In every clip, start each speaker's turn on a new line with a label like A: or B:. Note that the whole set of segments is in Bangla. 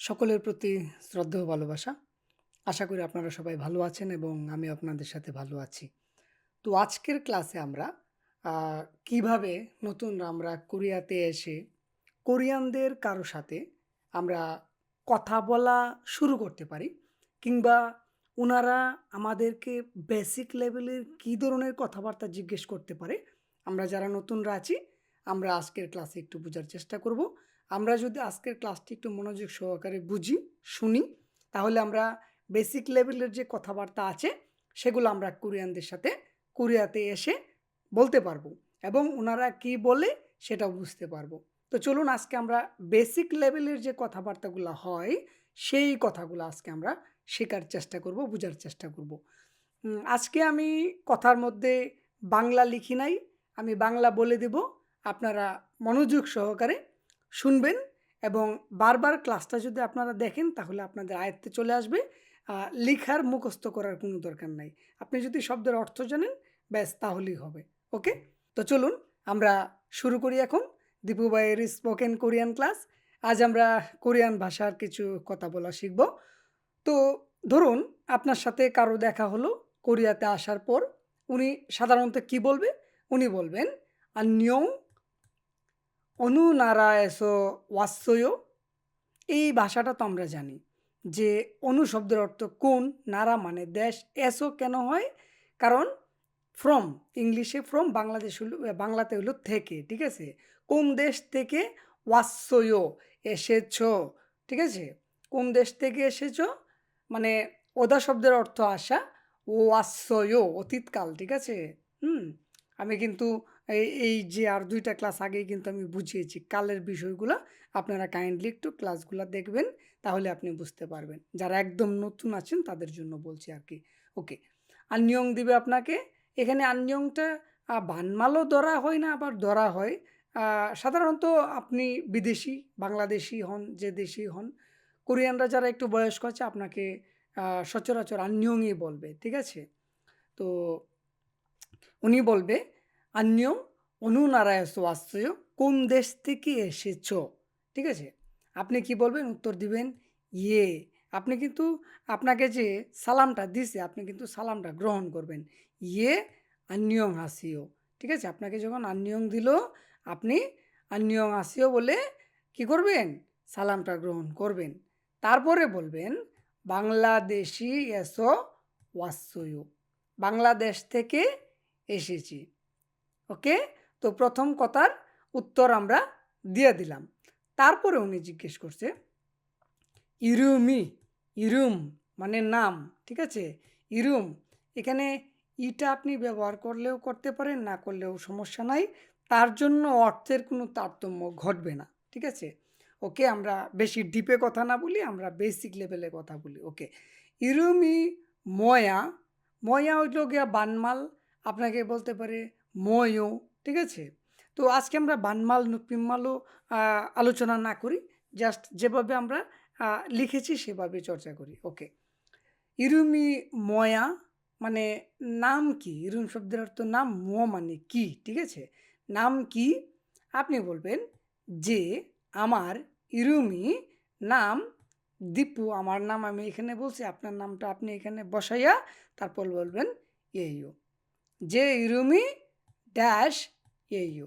A: সকলের প্রতি শ্রদ্ধা ও ভালোবাসা। আশা করি আপনারা সবাই ভালো আছেন এবং আমি আপনাদের সাথে ভালো আছি। তো আজকের ক্লাসে আমরা কীভাবে নতুন আমরা কোরিয়াতে এসে কোরিয়ানদের কারও সাথে আমরা কথা বলা শুরু করতে পারি কিংবা ওনারা আমাদেরকে বেসিক লেভেলের কী ধরনের কথাবার্তা জিজ্ঞেস করতে পারে, আমরা যারা নতুনরা আছি আমরা আজকের ক্লাসে একটু বোঝার চেষ্টা করব। আমরা যদি আজকের ক্লাসটি একটু মনোযোগ সহকারে বুঝি, শুনি তাহলে আমরা বেসিক লেভেলের যে কথাবার্তা আছে সেগুলো আমরা কোরিয়ানদের সাথে কোরিয়াতে এসে বলতে পারব এবং ওনারা কী বলে সেটা বুঝতে পারব। তো চলুন আজকে আমরা বেসিক লেভেলের যে কথাবার্তাগুলো হয় সেই কথাগুলো আজকে আমরা শেখার চেষ্টা করব, বোঝার চেষ্টা করব। আজকে আমি কথার মধ্যে বাংলা লিখি নাই। আমি বাংলা বলে দেব। আপনারা মনোযোগ সহকারে শুনবেন এবং বারবার ক্লাসটা যদি আপনারা দেখেন, তাহলে আপনাদের আয়ত্তে চলে আসবে। লিখার মুখস্থ করার কোনো দরকার নাই। আপনি যদি শব্দের অর্থ জানেন, ব্যাস তাহলেই হবে। ওকে? তো চলুন, আমরা শুরু করি এখন দীপু ভাইয়ের স্পোকেন কোরিয়ান ক্লাস। আজ আমরা কোরিয়ান ভাষার কিছু কথা বলা শিখব। তো ধরুন, আপনার সাথে কারও দেখা হলো, কোরিয়াতে আসার পর, উনি সাধারণত কী বলবে? উনি বলবেন "안녕 অনুনারায়স ওয়াসয় এই ভাষাটা তো আমরা জানি যে অনু শব্দের অর্থ কোন, নারা মানে দেশ এসও কেন হয়? কারণ ফ্রম ইংলিশে ফ্রম বাংলাদেশ হলো, বাংলাতে হলো থেকে, ঠিক আছে? কোন দেশ থেকে ওয়াসয় এসেছ? ঠিক আছে? কোন দেশ থেকে এসেছ? মানে ওদা শব্দের অর্থ আসা ও আশ্রয় অতীতকাল, ঠিক আছে? হুম, আমি কিন্তু এই যে আর দুইটা ক্লাস আগেই কিন্তু আমি বুঝিয়েছি। কালের বিষয়গুলো আপনারা কাইন্ডলি একটু ক্লাসগুলো দেখবেন, তাহলে আপনি বুঝতে পারবেন। যারা একদম নতুন আছেন, তাদের জন্য বলছি আর কি। ওকে আন্নিয়ং দিবে আপনাকে। এখানে আন্নিয়ংটা বানমালও ধরা হয় না, আবার ধরা হয়। সাধারণত আপনি বিদেশি, বাংলাদেশি হন, যে দেশি হন, কোরিয়ানরা যারা একটু বয়স্ক আছে, আপনাকে সচরাচর আন্নিয়ংই বলবে, ঠিক আছে? তো উনি বলবে আন্নিয়ং অনুনারায় আশ্রয় কোন দেশ থেকে এসেছ? ঠিক আছে? আপনি কি বলবেন? উত্তর দিবেন ইয়ে। আপনি কিন্তু আপনাকে যে সালামটা দিছে, আপনি কিন্তু সালামটা গ্রহণ করবেন। ইয়ে আন্নিয়ং আসিও ঠিক আছে? আপনাকে যখন আন্নিয়ং দিল, আপনি আন্নিয়ং আসিও বলে কি করবেন? সালামটা গ্রহণ করবেন। তারপরে বলবেন, বাংলাদেশি এসো ওয়াসয়ু বাংলাদেশ থেকে এসেছি। ওকে? তো প্রথম কথার উত্তর আমরা দিয়ে দিলাম। তারপরে উনি জিজ্ঞেস করছে, ইরুমি, ইরুম মানে নাম, ঠিক আছে? ইরুম, এখানে ইটা আপনি ব্যবহার করলেও করতে পারেন, না করলেও সমস্যা নাই। তার জন্য অর্থের কোনো তারতম্য ঘটবে না, ঠিক আছে? ওকে আমরা বেশি ডিপে কথা না বলি, আমরা বেসিক লেভেলে কথা বলি, ওকে? ইরুমি ময়া ময়া হইল গিয়া বানমাল, আপনাকে বলতে পারে ময়ো ঠিক আছে? তো আজকে আমরা বানমাল নুপিমালও আলোচনা না করি জাস্ট যেভাবে আমরা লিখেছি সেভাবে চর্চা করি। ওকে ইরুমি ময়া মানে নাম কি? ইরুম শব্দের অর্থ নাম ম মানে কি? ঠিক আছে? নাম কি? আপনি বলবেন যে আমার ইরুমি নাম দীপু, আমার নাম আমি এখানে বলছি, আপনার নামটা আপনি এখানে বসাইয়া তারপর বলবেন এইও যে ইরুমি ড্যাশ এ ইউ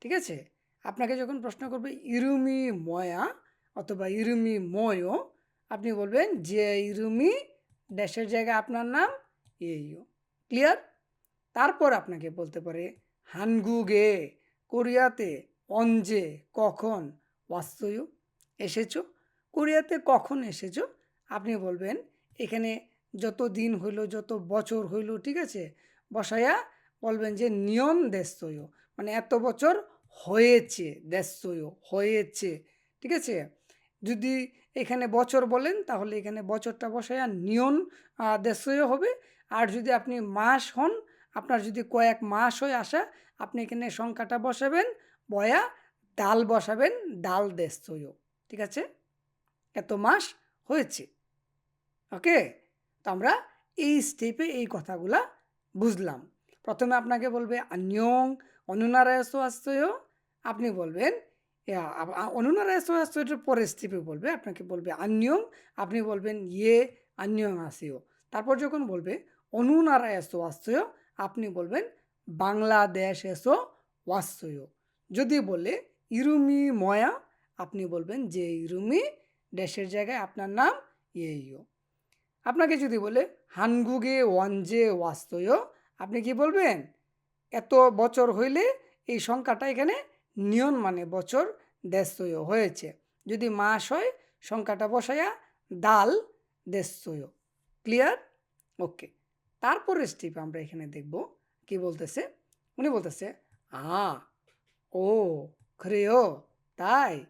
A: ঠিক আছে? আপনাকে যখন প্রশ্ন করবে ইরুমি ময়া অথবা ইরুমি ময়ও আপনি বলবেন যে ইরুমি ড্যাশের জায়গায় আপনার নাম এ ইউ ক্লিয়ার তারপর আপনাকে বলতে পারে হানগুগে, কোরিয়াতে অঞ্জে কখন ওয়াস্তু এসেছ? কোরিয়াতে কখন এসেছ? আপনি বলবেন এখানে যত দিন হইল, যত বছর হইল, ঠিক আছে? বসায়া বলবেন যে নিয়ম দেশয় মানে এত বছর হয়েছে দেশয় হয়েছে, ঠিক আছে? যদি এখানে বছর বলেন, তাহলে এখানে বছরটা বসায় নিয়ন দেশয় হবে। আর যদি আপনি মাস হন, আপনার যদি কয়েক মাস হয়ে আসা, আপনি এখানে সংখ্যাটা বসাবেন, বয়া ডাল বসাবেন, ডাল দেশয় ঠিক আছে? এত মাস হয়েছে, ওকে? তো আমরা এই স্টেপে এই কথাগুলা বুঝলাম। প্রথমে আপনাকে বলবে, আন্যং অনুনারায়স্ত আশ্রয়? আপনি বলবেন অনুনারায়স্ত আশ্রয়টার পরের স্টেপে বলবে, আপনাকে বলবে, আন্যং আপনি বলবেন ইয়ে আন্যং আসিও তারপর যখন বলবে অনুনারায়স্ত আশ্রয় আপনি বলবেন বাংলাদেশ এসো ওয়াশ্রয় যদি বলে, ইরুমি ময়া আপনি বলবেন, যে ইরুমি, দেশের জায়গায় আপনার নাম ইয়েইও। আপনাকে যদি বলে, হানগুগে ওয়ানজে ওয়াস্তয় আপনি কি বলবেন? এত বছর হইলে এই সংখ্যাটা এখানে নিয়ন মানে বছর দেশয় হয়েছে। যদি মাস হয়, সংখ্যাটা বসায়া দাল দেশয় ক্লিয়ার? ওকে। তারপরে স্টেপ আমরা এখানে দেখব। কি বলতেছে? উনি বলতেছে, আ, ও ও তাই?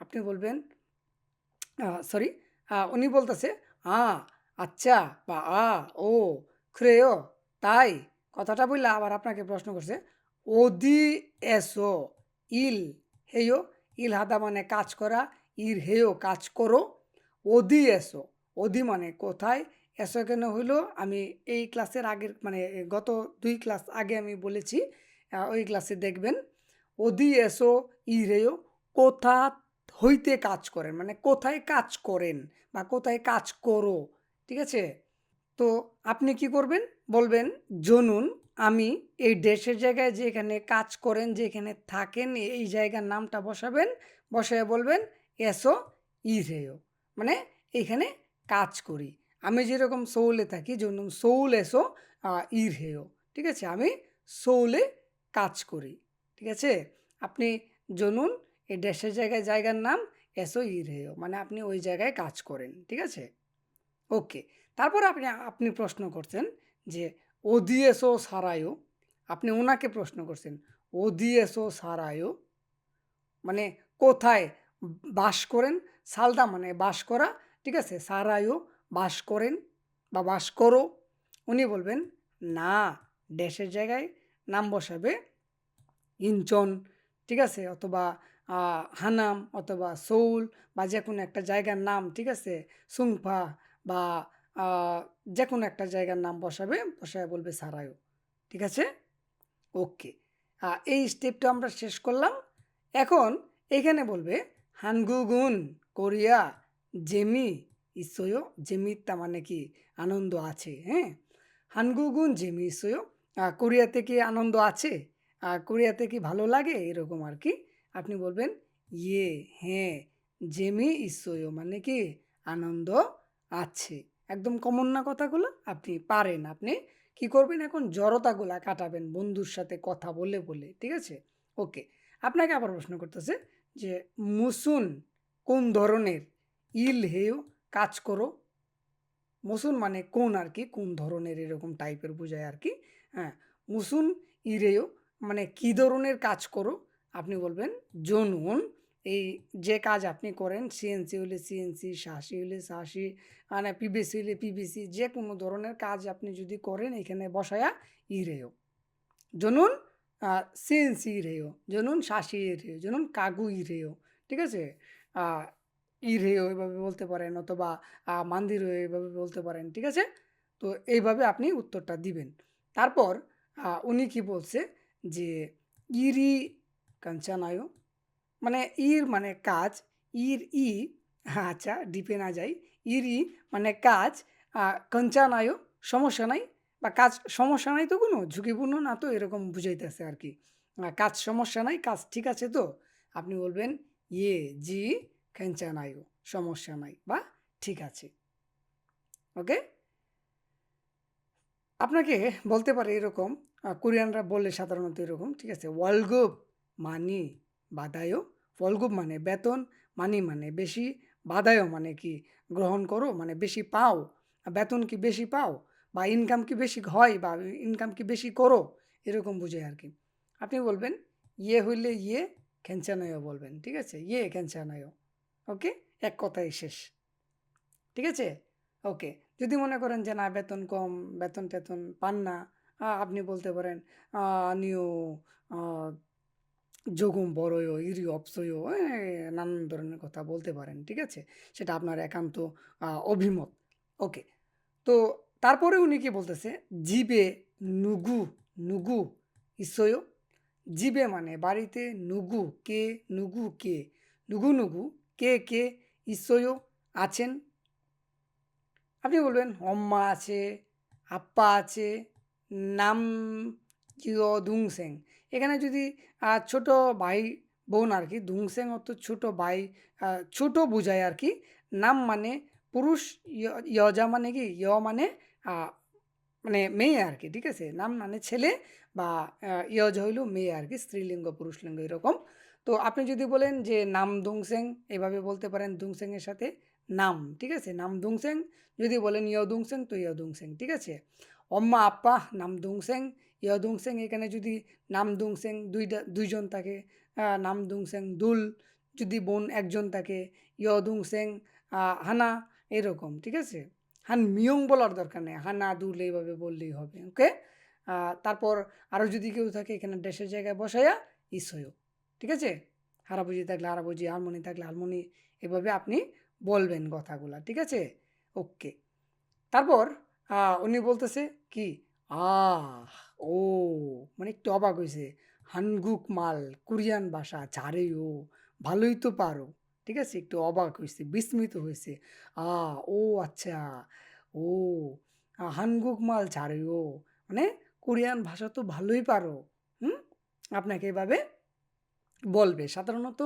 A: আপনি বলবেন সরি উনি বলতেছে, আ আচ্ছা বা আ, ও, ক্রেয় তাই কথাটা বললে আবার আপনাকে প্রশ্ন করছে ওদি এসো, ইল হেয়, ইল হাদা মানে কাজ করা, ইর হেয় কাজ করো ওদি এসো। ওদি মানে কোথায়? এসো কেন হইল? আমি এই ক্লাসের আগের মানে গত দুই ক্লাস আগে আমি বলেছি ওই ক্লাসে দেখবেন ওদি এসো, ইর হেয়, কোথা হইতে কাজ করেন? মানে কোথায় কাজ করেন বা কোথায় কাজ করো, ঠিক আছে? তো আপনি কি করবেন? বলবেন, জনুন, আমি এই দেশের জায়গায় যে এখানে কাজ করেন, যে এখানে থাকেন, এই জায়গার নামটা বসাবেন, বসায় বলবেন, এসো ইরেও মানে এখানে কাজ করি। আমি যেরকম সৌলে থাকি, জনুন, সৌল এসো ইরহেও ঠিক আছে? আমি সৌলে কাজ করি। ঠিক আছে? আপনি জনুন, এই দেশের জায়গায় জায়গার নাম, এসো ইরহেও মানে আপনি ওই জায়গায় কাজ করেন। ঠিক আছে? ওকে, তারপর আপনি আপনি প্রশ্ন করছেন যে ওদিএসও সারায়ও আপনি ওনাকে প্রশ্ন করছেন ওদিএসও সারায়ও মানে কোথায় বাস করেন? সালদা মানে বাস করা, ঠিক আছে? সারায়ও বাস করেন বা বাস করো। উনি বলবেন, না, দেশের জায়গায় নাম বসাবে ইঞ্চন ঠিক আছে? অথবা হানাম, অথবা সৌল বা যে কোনো একটা জায়গার নাম, ঠিক আছে? সুংফা বা যে কোনো একটা জায়গার নাম বসাবে, বসায় বলবে সারায়ও ঠিক আছে? ওকে। এই স্টেপটা আমরা শেষ করলাম। এখন এখানে বলবে, হানগুগুন কোরিয়া, জেমি ইসয়। জেমিতা মানে কি? আনন্দ আছে হ্যাঁ? হানগুগুন, জেমি ইসয়। কোরিয়াতে কি আনন্দ আছে? কোরিয়াতে কি ভালো লাগে? এরকম আর কি। আপনি বলবেন ইয়ে হ্যাঁ জেমি ইসয় মানে কি? আনন্দ আছে। একদম কমন না কথাগুলো? আপনি পারেন। আপনি কি করবেন? এখন জড়তাগুলা কাটাবেন বন্ধুর সাথে কথা বলে বলে, ঠিক আছে? ওকে আপনাকে আবার প্রশ্ন করতেছে যে, মুসুন কোন ধরনের ইল হেও কাজ করো? মুসুন মানে কোন আর কি? কোন ধরনের এরকম টাইপের বোঝায় আর কি? হ্যাঁ মুসুন ইরেও মানে কি ধরনের কাজ করো? আপনি বলবেন জনুন এই যে কাজ আপনি করেন সিএনসি হলে সিএনসি শাসি হলে শাসি মানে পিবিসি হলে পিবিসি যে কোনো ধরনের কাজ আপনি যদি করেন এখানে বসায়া ইরেও। জনুন সিএনসি ইরেও জনুন শাসি ইরেও জনুন কাগু ইরেও ঠিক আছে? আহ, ইরেও এভাবে বলতে পারেন অথবা মান্দির এইভাবে বলতে পারেন ঠিক আছে? তো এইভাবে আপনি উত্তরটা দিবেন। তারপর উনি কি বলছে যে ইরি কাঞ্চানায়ও মানে ইর মানে কাজ, ইর ই আচ্ছা ডিপে না যাই, ইর ই মানে কাজ কঞ্চানায়ও সমস্যা নাই, বা কাজ সমস্যা নাই তো কোনো, ঝুঁকিপূর্ণ না তো, এরকম বুঝাইতেছে আর কি। কাজ সমস্যা নাই, কাজ ঠিক আছে তো, আপনি বলবেন ইয়ে জি কঞ্চানায়ও সমস্যা নাই, বা ঠিক আছে। ওকে? আপনাকে বলতে পারে এরকম কোরিয়ানরা বলে সাধারণত এরকম, ঠিক আছে ওয়ার্ল্ডগুপ মানি বাদায়ও ওয়ার্ল্ডগুপ মানে বেতন, মানি মানে বেশি বাদায়ও মানে কি গ্রহণ করো মানে বেশি পাও। বেতন কি বেশি পাও? বা ইনকাম কি বেশি হয় বা ইনকাম কি বেশি করো? এরকম বুঝে আর কি। আপনি বলবেন ইয়ে হইলে ইয়ে খেঞ্চানয়ও বলবেন, ঠিক আছে? ইয়ে খেঞ্চানয়ও ওকে? এক কথাই শেষ। ঠিক আছে? ওকে। যদি মনে করেন যে না, বেতন কম, বেতন টেতন পান না আপনি বলতে পারেন নিও যোগম বড়য়ও ইরি অপসয়ও নানান ধরনের কথা বলতে পারেন, ঠিক আছে? সেটা আপনার একান্ত অভিমত। ওকে তো তারপরে উনি কি বলতেছে? জিবে নুগু নুগু, ইসয়। জিবে মানে বাড়িতে নুগু, কে নুগু কে? নুগু নুগু, কে কে ঈশ্বয় আছেন? আপনি বলবেন, অম্মা আছে আপ্পা আছে, নাম জিও দুংসেং এখানে যদি ছোট ভাই বোন আর কি, দুংসেং অর্থ ছোট ভাই ছোট বোঝায় আর কি, নাম মানে পুরুষ ইয়জা মানে কি ইয় মানে মানে মেয়ে আর কি, ঠিক আছে? নাম মানে ছেলে বা ইয়জ হইল মেয়ে আর কি, স্ত্রীলিঙ্গ, পুরুষলিঙ্গ এরকম। তো আপনি যদি বলেন যে নাম দুংসেং, এভাবে বলতে পারেন দুংসেংয়ের সাথে নাম, ঠিক আছে? নাম দুংসেং, যদি বলেন ইয় দুংসেং তো ইয় দুংসেং ঠিক আছে? অম্মা আপ্পা নাম দুংসেং ইয় দুংসেং এখানে যদি নাম দুংসেং দুইটা, দুইজন থাকে নাম দুংসেং দুল যদি বোন একজন থাকে ইয় দুংসেং হানা এরকম, ঠিক আছে? হান মিয়ং বলার দরকার নেই, হানা, দুল এইভাবে বললেই হবে, ওকে? তারপর আরও যদি কেউ থাকে, এখানে দেশের জায়গায় বসাইয়া ইসয় ঠিক আছে? হারাবুজি থাকলে হারাবুজি হারমোনি থাকলে হারমোনি, এভাবে আপনি বলবেন কথাগুলা, ঠিক আছে? ওকে। তারপর উনি বলতেছে কি? আহ! ও মানে একটু অবাক হয়েছে। হানগুক মাল, কোরিয়ান ভাষা ছাড়ে ও, ভালোই তো পারো। ঠিক আছে? একটু অবাক হয়েছে, বিস্মিত হয়েছে। আ, ও আচ্ছা। ও হানগুক মাল ছাড়ে ও মানে কোরিয়ান ভাষা তো ভালোই পারো। হুম? আপনাকে এভাবে বলবে। সাধারণত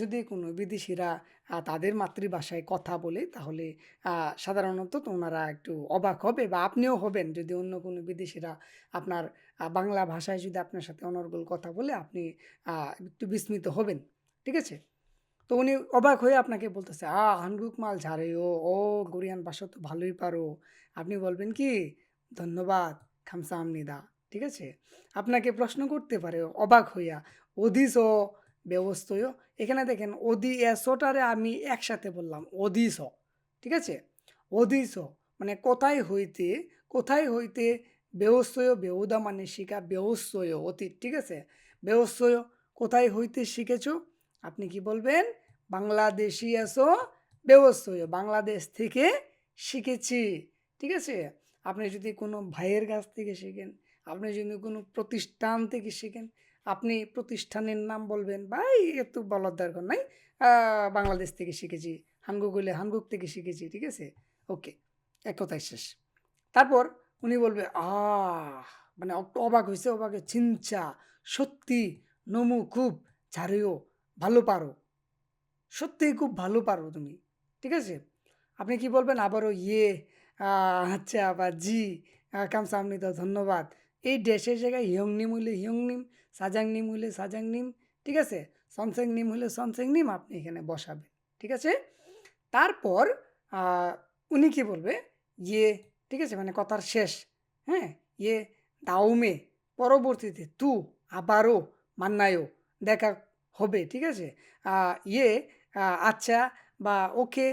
A: যদি কোনো বিদেশিরা তাদের মাতৃভাষায় কথা বলে, তাহলে সাধারণত তো ওনারা একটু অবাক হবে বা আপনিও হবেন। যদি অন্য কোনো বিদেশিরা আপনার বাংলা ভাষায় যদি আপনার সাথে অনর্গল কথা বলে, আপনি একটু বিস্মিত হবেন। ঠিক আছে? তো উনি অবাক হয়ে আপনাকে বলতেছে, আ হানগুক মাল ঝাড়ে ও ও কোরিয়ান ভাষা তো ভালোই পারো। আপনি বলবেন কি, ধন্যবাদ খামসা আমনিদা ঠিক আছে? আপনাকে প্রশ্ন করতে পারে অবাক হইয়া। অধিস ও ব্যবস্থয় এখানে দেখেন, অধি এসোটারে আমি একসাথে বললাম অধিস ঠিক আছে? অধিস মানে কোথায় হইতে কোথায় হইতে ব্যবস্থয় বেউদা মানে শিখা ব্যবস্থয় অতীত, ঠিক আছে? ব্যবস্থয় কোথায় হইতে শিখেছো? আপনি কি বলবেন? বাংলাদেশি এসো ব্যবস্থয় বাংলাদেশ থেকে শিখেছি, ঠিক আছে? আপনি যদি কোনো ভাইয়ের কাছ থেকে শিখেন, আপনি যদি কোনো প্রতিষ্ঠান থেকে শিখেন আপনি প্রতিষ্ঠানের নাম বলবেন, ভাই এত বলার দরকার নাই। বাংলাদেশ থেকে শিখেছি হানগুক হইলে হানগুক থেকে শিখেছি, ঠিক আছে? ওকে, এক কথায় শেষ। তারপর উনি বলবে, আহ মানে অবাক হয়েছে অবাক চিনচা সত্যি, নমু খুব ঝাড়িও, ভালো পারো। সত্যিই খুব ভালো পারো তুমি, ঠিক আছে? আপনি কি বলবেন? আবারও ইয়ে আচ্ছা বা জি কামসামনিত ধন্যবাদ। এই ড্যাশের জায়গায় হিয়ংনিম হইলে হিয়ংনিম সাজাংনিম হইলে সাজাংনিম ঠিক আছে? সনসেংনিম হইলে সনসেংনিম আপনি এখানে বসাবেন, ঠিক আছে? তারপর উনি কি বলবে? ইয়ে ঠিক আছে? মানে কথার শেষ হ্যাঁ? ইয়ে দাউমে পরবর্তীতে তু আবারও মান্নায়ও দেখা হবে, ঠিক আছে? ইয়ে আচ্ছা বা ওকে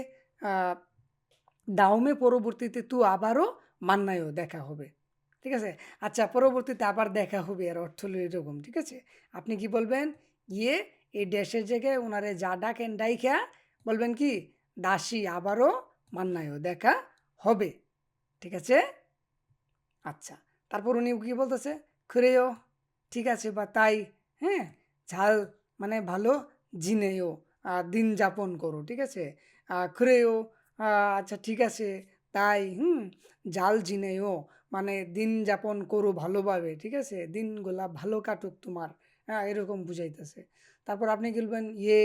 A: দাউমে পরবর্তীতে তু আবারও মান্নায়ও দেখা হবে। ঠিক আছে? আচ্ছা পরবর্তীতে আবার দেখা হবে আর অর্থ এরকম, ঠিক আছে? আপনি কি বলবেন? ইয়ে এই ড্যাশের জায়গায় ওনারে যা ডাকেন ডাইখা বলবেন কি? দাসী আবারও মান্নায়ও দেখা হবে, ঠিক আছে? আচ্ছা তারপর উনি কি বলতেছে? খুরেও ঠিক আছে বা তাই হ্যাঁ ঝাল মানে ভালো জিনেও দিন যাপন করো, ঠিক আছে? খুরেও আচ্ছা ঠিক আছে, তাই, হুম জাল জিনেও মানে দিন যাপন করো ভালোভাবে, ঠিক আছে? দিনগুলা ভালো কাটুক তোমার। হ্যাঁ এরকম বুঝাইতেছে। তারপর আপনি কি বলবেন? ইয়ে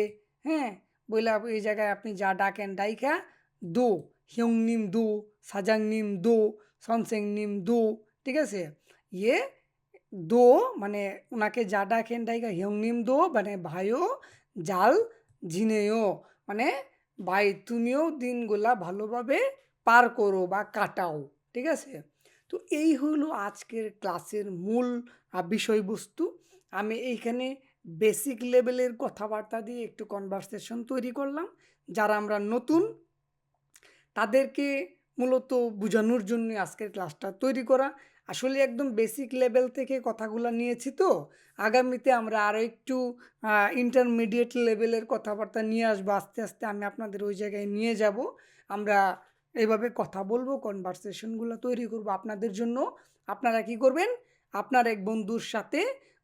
A: হ্যাঁ বইলা এই জায়গায় আপনি যা ডাকেন ডাইকা, দো, হিয়ং নিম দো, সাজাং নিম দো, সনসেং নিম দো, ঠিক আছে? ইয়ে দো মানে ওনাকে যা ডাকেন ডাইকা, হিয়ং নিম দো মানে ভাইও জাল ঝিনেও মানে ভাই, তুমিও দিনগুলা ভালোভাবে পার করো বা কাটাও, ঠিক আছে? তো এই হলো আজকের ক্লাসের মূল বিষয়বস্তু। আমি এইখানে বেসিক লেভেলের কথাবার্তা দিয়ে একটু কনভারসেশন তৈরি করলাম। যারা আমরা নতুন, তাদেরকে মূলত বোঝানোর জন্য আজকের ক্লাসটা তৈরি করা। আসলে একদম বেসিক লেভেল থেকে কথাগুলো নিয়েছি তো। আগামীতে আমরা আরও একটু ইন্টারমিডিয়েট লেভেলের কথাবার্তা নিয়ে আসব। আস্তে আস্তে আমি আপনাদের ওই জায়গায় নিয়ে যাব। আমরা এইভাবে কথা বলব কনভারসেশনগুলো তৈরি করব আপনাদের জন্য। আপনারা কি করবেন? আপনার এক বন্ধুর সাথে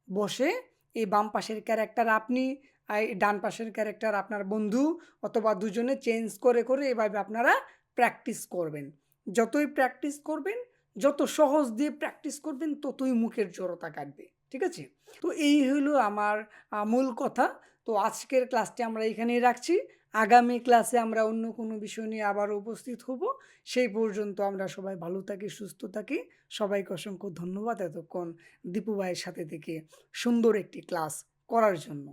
A: বসে এই বাম পাশের ক্যারেক্টার আপনি এই ডান পাশের ক্যারেক্টার আপনার বন্ধু অথবা দুজনে চেঞ্জ করে করে এভাবে আপনারা প্র্যাকটিস করবেন। যতই প্র্যাকটিস করবেন, যত সহজ দিয়ে প্র্যাকটিস করবেন, ততই মুখের জড়তা কাটবে। ঠিক আছে? তো এই হলো আমার মূল কথা। তো আজকের ক্লাসটি আমরা এখানেই রাখছি। আগামী ক্লাসে আমরা অন্য কোনো বিষয় নিয়ে আবার উপস্থিত হব। সেই পর্যন্ত আমরা সবাই ভালো থাকি, সুস্থ থাকি। সবাইকে অসংখ্য ধন্যবাদ এতক্ষণ দীপু ভাইয়ের সাথে থেকে সুন্দর একটি ক্লাস করার জন্য।